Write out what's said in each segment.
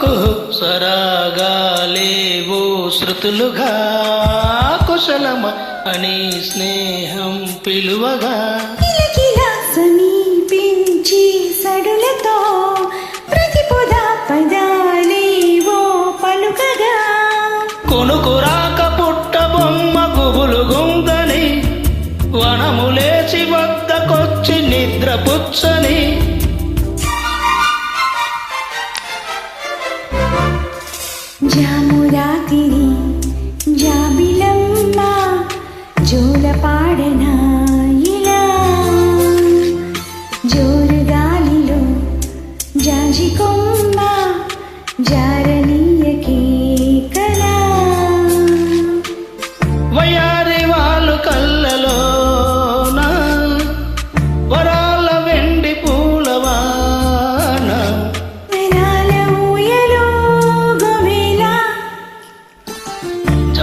కుహు సరాగాలేవో శృతులుగా కుశలమ అని స్నేహం పిలువగా. సమీపించి సడులతో ప్రతి పొద పదాలేవో పలుకగా. కొనుకురాక పుట్ట బొమ్మ గుబులు గుంగని వనములేచి వద్దకొచ్చి నిద్ర పుచ్చని జాబిలమ్మ జోల పాడనా ఇలా. జోరు గాలిలో జాజి కొమ్మ జారని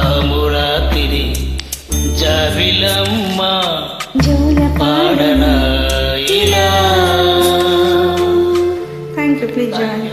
జామురాతిరి జాబిలమ్మ జోల పాడన ఇలా. Thank you please join